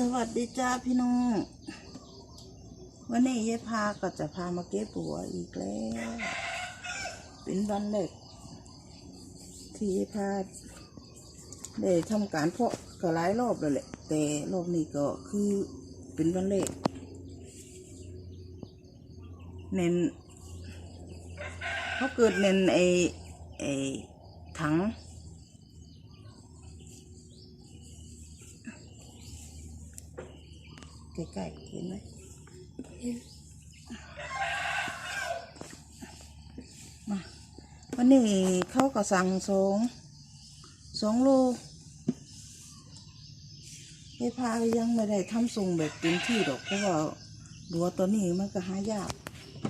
สวัสดีจ้าพี่น้อง วันนี้ยายพาก็จะพามาเก็บบัวอีกแล้ว เป็นวันแรกที่ยายพาได้ทำการเพาะก็หลายรอบแล้วแหละ แต่รอบนี้ก็คือเป็นวันแรกเน้นเขาเกิดเน้นไอไอถัง ใกล้ๆเห็นไหมมาวันนี้เขาก็สั่งสองสองโลไอ้พายังไม่ได้ทำทรงแบบเต็มที่หรอกเพราะว่าบัวตัวนี้มันก็หายาก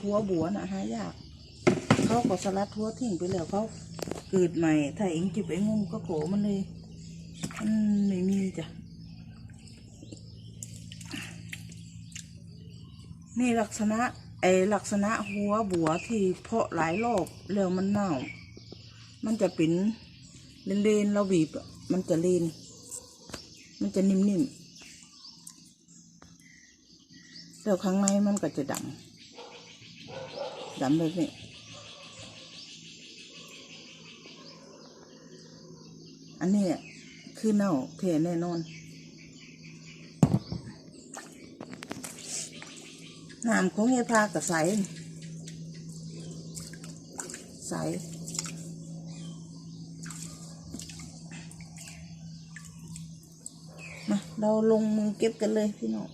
หัวบัวน่ะหายาก เขาก็สลัดทัวทิ้งไปแล้วเขาเกิดใหม่ ถ้าเองจะไปงมก็โขมันเลยมันไม่มีจ้ะ นี่ลักษณะไอลักษณะหัวบัวที่เพาะหลายรอบแล้วมันเน่า มันจะเป็นเลนๆเราบีบมันจะเลนมันจะนิ่มๆแล้วข้างในมันก็จะดำดำแบบนี้อันนี้คือเน่าเทแน่นอน น้ำของยายพาก็ใส ใสมาเราลงมือเก็บกันเลยพี่น้อง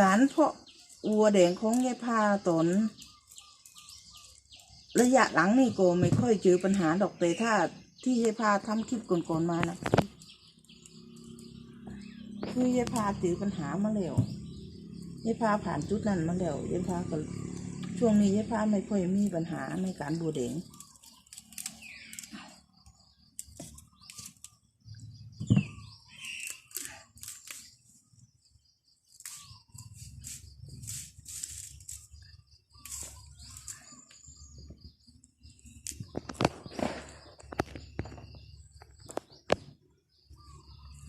การเพาะวัวแดงของยายพาตน ระยะหลังนี่ก็ไม่ค่อยเจอปัญหาดอกแต่ถ้าที่ยายพาทำคลิปก่อนๆมานะคือยายพาเจอปัญหามาแล้วยายพาผ่านจุดนั้นมาแล้วยายพาก็ช่วงนี้ยายพาไม่ค่อยมีปัญหาในการบัวแดง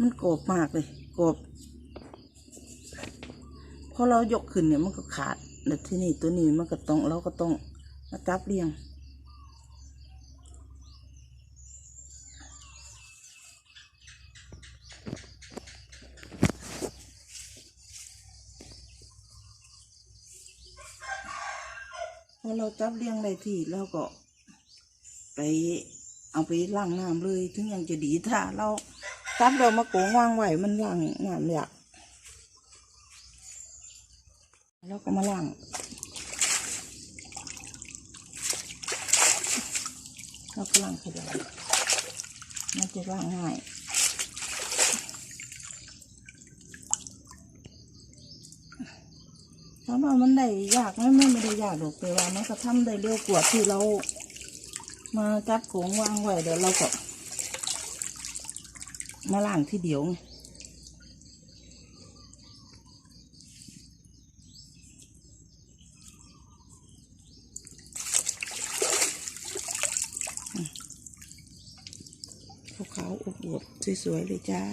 มันโกรบมากเลยโกรบพอเรายกขึ้นเนี่ยมันก็ขาดแต่ที่นี่ตัวนี้มันก็ต้องเราก็ต้องมาจับเรียง พอเราจับเรียงได้ที่แล้วก็ไปเอาไปล้างน้ำเลย ถึงยังจะดีถ้าเรา จับเรามาโกงวางไว้มันล้างน้ำยากแล้วก็มาล้างเราก็ล้างขยะมันจะล้างง่ายถามว่ามันได้ยากไมไม่ไม่ได้ยากหรอกแต่ว่ามันก็ทำได้เร็วกว่าที่เรา มาจับโขงวางไว้เดี๋ยวเราก็ มาล้างที่เดียวไงขาวๆอวบๆสวยๆเลยจ้า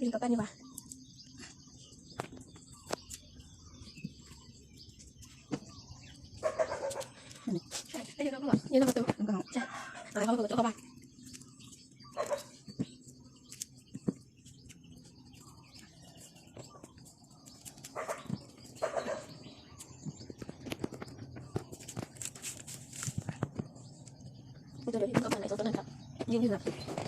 ลิงกับแป้นดีกว่าใช่ได้ยินแล้วก็แบบยืนตรงประตู แล้วก็ ใช่อะไรเขาเปิดประตูเข้าบ้าน กูจะเดินกับมันไหน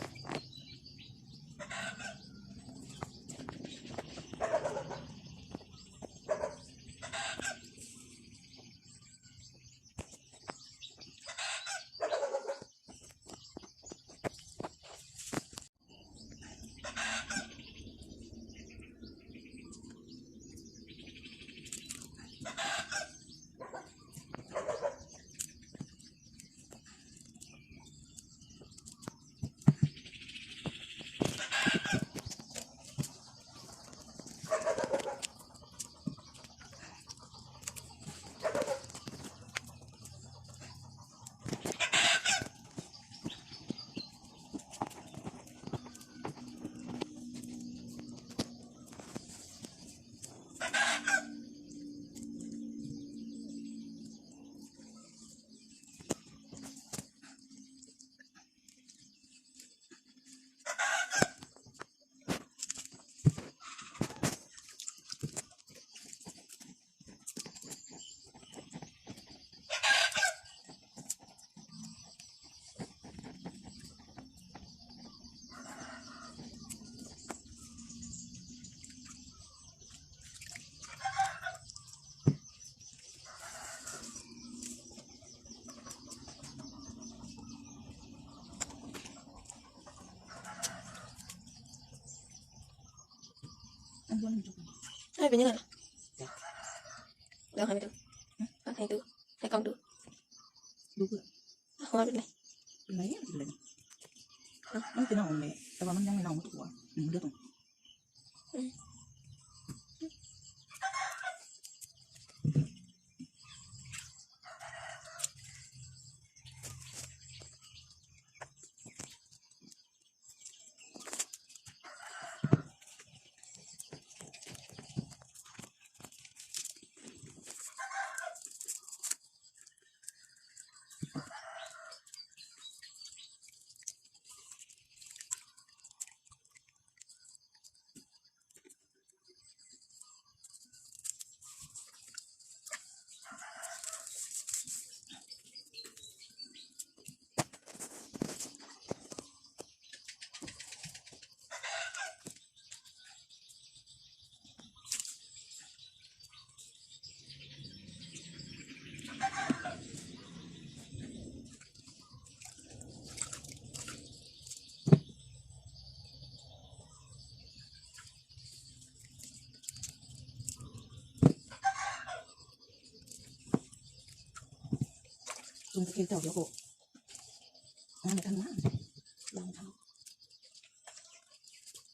ให้เป็นยังไงล่ะแล้วให้ไปดูให้ดูให้กล้องดูดูเพื่อว่าเป็นไง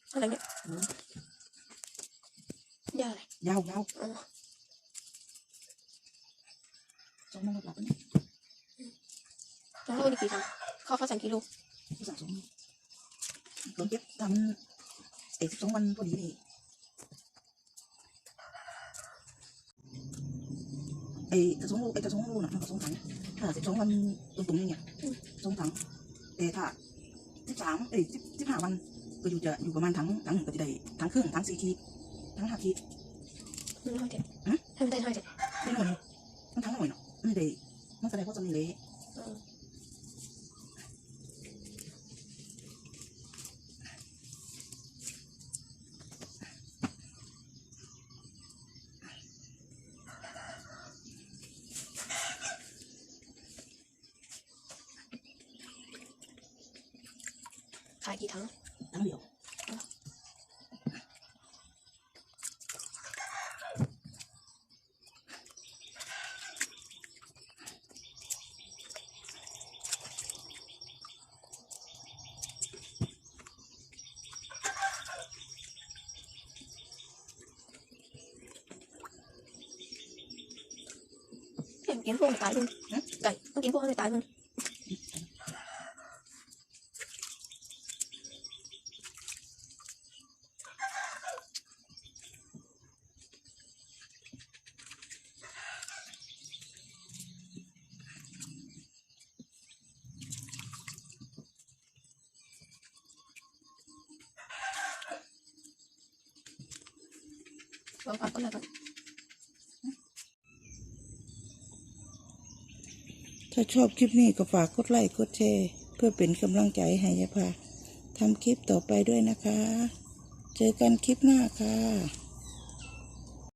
เป็นไรเป็นไรมันเป็นเอาเลยแต่ว่ามันยังไม่เอาหมดตัวหนึ่งเลือดตรงตรงตะเกียงเจ้าเดี๋ยวโกงานไม่ทันมากลองทอะไรเนี่ยำยาอะไรยาวยาวอ๋อสองโมงกว่าเนี่ยน้องโลนี่กี่ครั้งข้าวข้าวสั่งกิโลผู้สะสมโดนเก็บทำเอกสิบสองวันพอดีนี่ไอ้กระสงลูกไอ้กระสงลูกน่ะมันกระสงถังถ้าสิบสองวันตรงตรงนี้เนี่ยสองถังแต่ถ้าสิบสามเอ้ยสิบสิบห้าวัน ก็อยู่จะอยู่ประมาณถังถังหนึ่งก็จะได้ถังครึ่งถังสี่ขีดถังห้าขีดมันน้อยเจ็ดให้มันได้น้อยเจ็ดไม่หน่อยมันถังหน่อยเนาะไม่ได้มันแสดงว่าจะมีเละ ขายกี่ถังถังเดียวเห็นกิน ตัวกให้ตายมึงองพักก็แล้วกันถ้าชอบคลิปนี้ก็ฝากกดไลค์กดแชร์เพื่อเป็นกำลังใจให้ยาพาทำคลิปต่อไปด้วยนะคะ เจอกันคลิปหน้าค่ะ